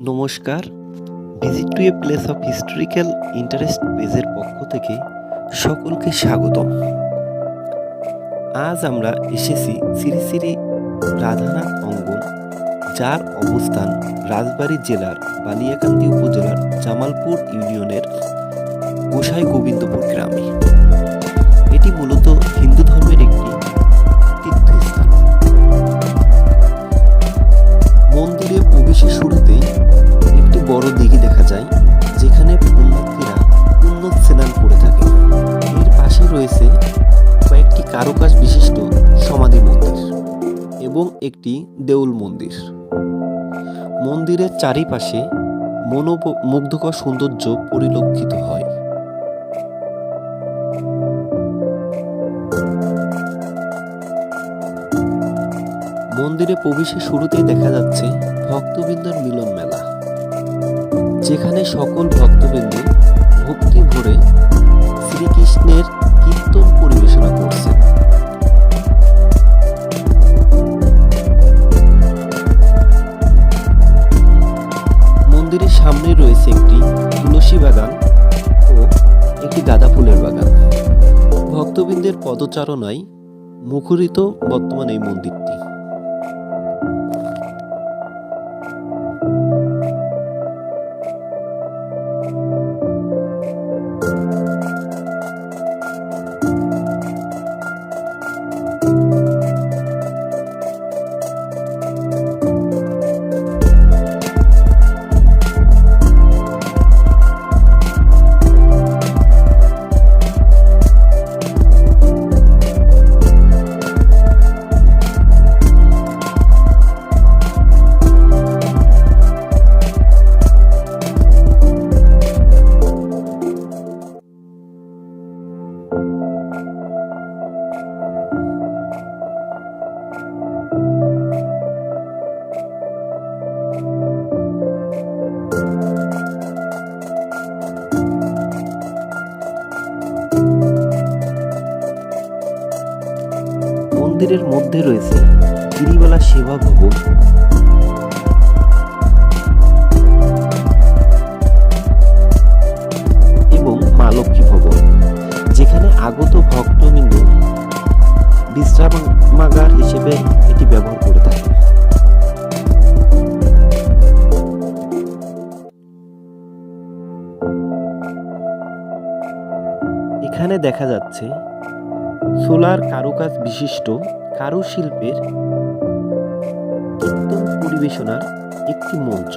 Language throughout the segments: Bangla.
নমস্কার। Visit to a place of historical interest পেজের পক্ষ থেকে সকলকে স্বাগতম। আজ আমরা এসেছি শ্রী শ্রী রাধানাথ অঙ্গন, যার অবস্থান রাজবাড়ী জেলার বালিয়াকান্দি উপজেলার জামালপুর ইউনিয়নের গোসাই গোবিন্দপুর গ্রামে। এটি মূলত হিন্দু ধর্মের একটি তীর্থস্থান। মন্দিরে প্রবেশের শুরুতেই যায়, যেখানে পুণ্যার্থীরা পুণ্য স্নান করে থাকে। এর পাশে রয়েছে কয়েকটি কারুকাজ বিশিষ্ট সমাধি মন্দির এবং একটি দেউল মন্দির। মন্দিরের চারিপাশে মনোমুগ্ধকর সৌন্দর্য পরিলক্ষিত হয়। মন্দিরে প্রবেশের শুরুতেই দেখা যাচ্ছে ভক্তবৃন্দর মিলন মেলা। যেখানে সকল ভক্তবৃন্দ ভক্তি ভরে শ্রীকৃষ্ণের কীর্তন পরিবেশনা করছে। মন্দিরের সামনে রয়েছে একটি তুলসী বাগান ও একটি গাঁদা ফুলের বাগান। ভক্তবৃন্দের পদচারণায় মুখরিত বর্তমান এই মন্দিরটি। মন্দিরের মধ্যে রয়েছে গিরিবালা সেবা ভবন। আগত ভক্তবৃন্দ বিশ্রামাগার হিসেবে এটি ব্যবহার করে থাকে। এখানে দেখা যাচ্ছে সোলার কারুকাজ বিশিষ্ট কারুশিল্পের কীর্তন পরিবেশনার একটি মঞ্চ।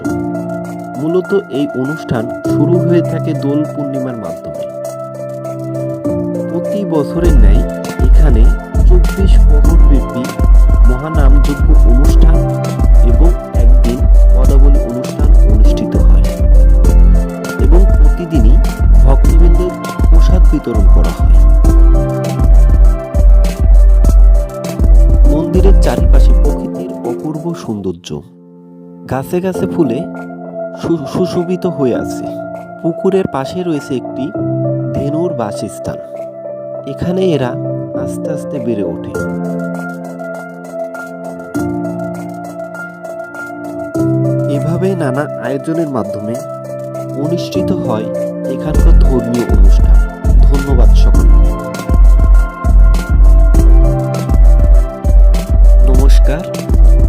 মূলত এই অনুষ্ঠান শুরু হয়ে থাকে দোল পূর্ণিমার মাধ্যমে। প্রতি বছরের ন্যায় এখানে চব্বিশ প্রহর ব্যাপী মহানামযজ্ঞ অনুষ্ঠান এবং একদিন পদাবলী অনুষ্ঠান অনুষ্ঠিত হয় এবং প্রতিদিনই ভক্তবৃন্দের প্রসাদ বিতরণ করা হয়। মন্দিরের চারিপাশে প্রকৃতির অপূর্ব সৌন্দর্য। গাছে গাছে ফুলে সুশোভিত হয়ে আছে। পুকুরের পাশে রয়েছে একটি ধেনুর বাসস্থান। এখানে এরা আস্তে আস্তে বেড়ে ওঠে। এভাবে নানা আয়োজনের মাধ্যমে অনুষ্ঠিত হয় এখানকার ধর্মীয় অনুষ্ঠান।